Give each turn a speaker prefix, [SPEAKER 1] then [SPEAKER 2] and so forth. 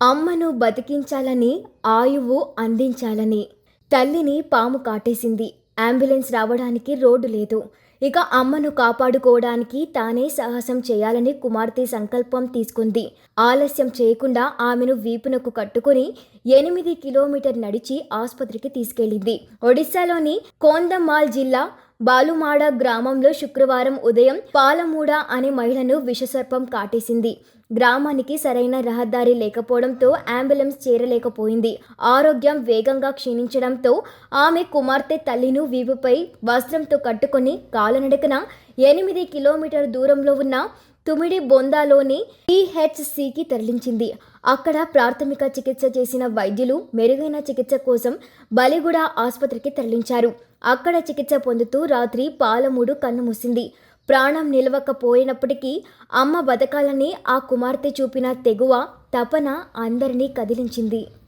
[SPEAKER 1] అమ్మను బతికించాలని ఆయువు అందించాలని తల్లిని పాము కాటేసింది. అంబులెన్స్ రావడానికి రోడ్డు లేదు. ఇక అమ్మను కాపాడుకోవడానికి తానే సాహసం చేయాలని కుమార్తె సంకల్పం తీసుకుంది. ఆలస్యం చేయకుండా ఆమెను వీపునకు కట్టుకుని ఎనిమిది కిలోమీటర్ నడిచి ఆసుపత్రికి తీసుకెళ్ళింది ఒడిశాలోని కోందమాల్ జిల్లా బాలుమాడ గ్రామంలో శుక్రవారం ఉదయం పాలమూడ అనే మహిళను విషసర్పం కాటేసింది. గ్రామానికి సరైన రహదారి లేకపోవడంతో అంబులెన్స్ చేరలేకపోయింది. ఆరోగ్యం వేగంగా క్షీణించడంతో ఆమె కుమార్తె తల్లిను వీపుపై వస్త్రంతో కట్టుకొని కాలనడకన ఎనిమిది కిలోమీటర్ దూరంలో ఉన్న తుమిడి బొందాలోని టీహెచ్సికి తరలించింది. అక్కడ ప్రాథమిక చికిత్స చేసిన వైద్యులు మెరుగైన చికిత్స కోసం బలిగూడ ఆసుపత్రికి తరలించారు. అక్కడ చికిత్స పొందుతూ రాత్రి పాలమూడు కన్నుమూసింది ప్రాణం నిలవకపోయినప్పటికీ అమ్మ బతకాలని ఆ కుమార్తె చూపిన తెగువ తపన అందరినీ కదిలించింది.